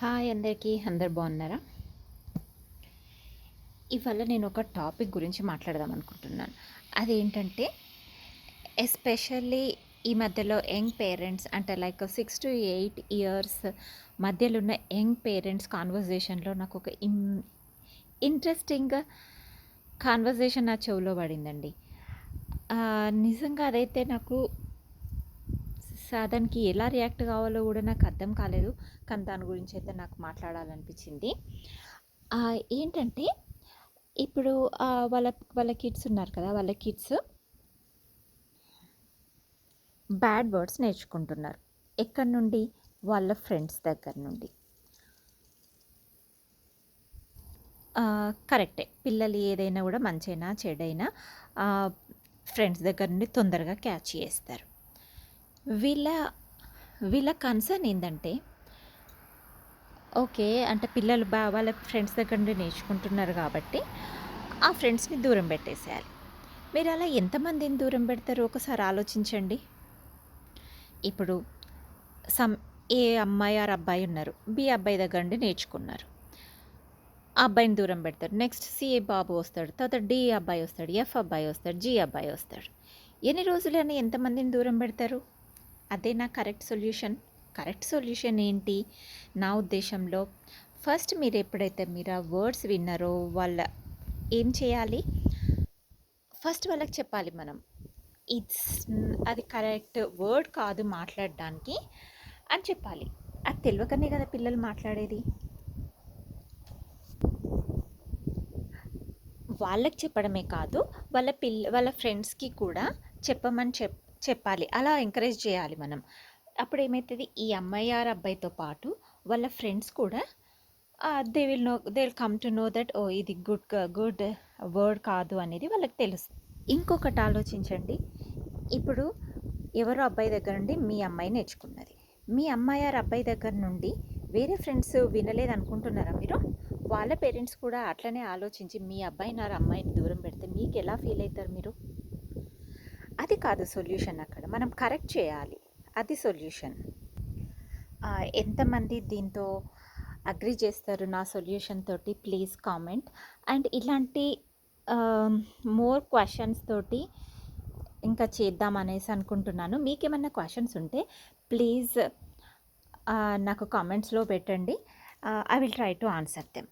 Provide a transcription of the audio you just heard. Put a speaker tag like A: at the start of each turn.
A: Hi అందరికీ అందరు బాగున్నారా? ఇవాళ నేను ఒక టాపిక్ గురించి మాట్లాడదాం అనుకుంటున్నాను. అదేంటంటే ఎస్పెషల్లీ ఈ మధ్యలో యంగ్ పేరెంట్స్ అంటే like six to eight years మధ్యలో ఉన్న యంగ్ పేరెంట్స్ కాన్వర్జేషన్లో నాకు ఒక ఇం ఇంట్రెస్టింగ్ కాన్వర్జేషన్ నా చెవిలో పడిందండి. నిజంగా అదైతే నాకు సాధన్కి ఎలా రియాక్ట్ కావాలో కూడా నాకు అర్థం కాలేదు. కానీ దాని గురించి అయితే నాకు మాట్లాడాలనిపించింది. ఏంటంటే ఇప్పుడు వాళ్ళ వాళ్ళ కిడ్స్ ఉన్నారు కదా వాళ్ళ కిడ్స్ బ్యాడ్ వర్డ్స్ నేర్చుకుంటున్నారు. ఎక్కడి నుండి? వాళ్ళ ఫ్రెండ్స్ దగ్గర నుండి. కరెక్టే పిల్లలు ఏదైనా కూడా మంచైనా చెడైనా ఫ్రెండ్స్ దగ్గర నుండి తొందరగా క్యాచ్ చేస్తారు. వీళ్ళ వీళ్ళ కన్సర్న్ ఏంటంటే ఓకే అంటే పిల్లలు బా వాళ్ళ ఫ్రెండ్స్ దగ్గర నుండి నేర్చుకుంటున్నారు కాబట్టి ఆ ఫ్రెండ్స్ని దూరం పెట్టేసేయాలి. మీరు అలా ఎంతమందిని దూరం పెడతారు? ఒకసారి ఆలోచించండి. ఇప్పుడు సమ్ ఏ అమ్మాయి ఆర్ అబ్బాయి ఉన్నారు? బి అబ్బాయి దగ్గర నుండి నేర్చుకున్నారు. ఆ అబ్బాయిని దూరం పెడతారు. నెక్స్ట్ సి బాబు వస్తాడు. తర్వాత డి అబ్బాయి వస్తాడు. ఎఫ్ అబ్బాయి వస్తాడు. జి అబ్బాయి వస్తాడు. ఎన్ని రోజులని ఎంతమందిని దూరం పెడతారు? అదే నా కరెక్ట్ సొల్యూషన్. కరెక్ట్ సొల్యూషన్ ఏంటి? నా ఉద్దేశంలో ఫస్ట్ మీరు ఎప్పుడైతే మీరు ఆ వర్డ్స్ విన్నారో వాళ్ళ ఏం చేయాలి? ఫస్ట్ వాళ్ళకి చెప్పాలి మనం. ఇట్స్ అది కరెక్ట్ వర్డ్ కాదు మాట్లాడడానికి అని చెప్పాలి. అది తెలియకనే కదా పిల్లలు మాట్లాడేది. వాళ్ళకి చెప్పడమే కాదు వాళ్ళ పిల్ల వాళ్ళ ఫ్రెండ్స్కి కూడా చెప్పమని చెప్ చెప్పాలి. అలా ఎంకరేజ్ చేయాలి మనం. అప్పుడు ఏమవుతుంది ఈ అమ్మాయి ఆర్ అబ్బాయితో పాటు వాళ్ళ ఫ్రెండ్స్ కూడా they will know they will come to know that ఓ ఇది గుడ్ గుడ్ వర్డ్ కాదు అనేది వాళ్ళకి తెలుసు. ఇంకొకటి ఆలోచించండి. ఇప్పుడు ఎవరో అబ్బాయి దగ్గర నుండి మీ అమ్మాయి నేర్చుకున్నది. మీ అమ్మాయి ఆర్ అబ్బాయి దగ్గర నుండి వేరే ఫ్రెండ్స్ వినలేదు అనుకుంటున్నారా మీరు? వాళ్ళ పేరెంట్స్ కూడా అట్లనే ఆలోచించి మీ అబ్బాయిని ఆరు అమ్మాయిని దూరం పెడితే మీకు ఎలా ఫీల్ అవుతారు మీరు? అది కాదు సొల్యూషన్ అక్కడ. మనం కరెక్ట్ చేయాలి. అది సొల్యూషన్. ఎంతమంది దీంతో అగ్రి చేస్తారు నా సొల్యూషన్ తోటి? Please comment. అండ్ ఇలాంటి మోర్ క్వశ్చన్స్ తోటి ఇంకా చేద్దాం అనేసి అనుకుంటున్నాను. మీకు ఏమైనా క్వశ్చన్స్ ఉంటే ప్లీజ్ నాకు కామెంట్స్లో పెట్టండి. I will try to answer them.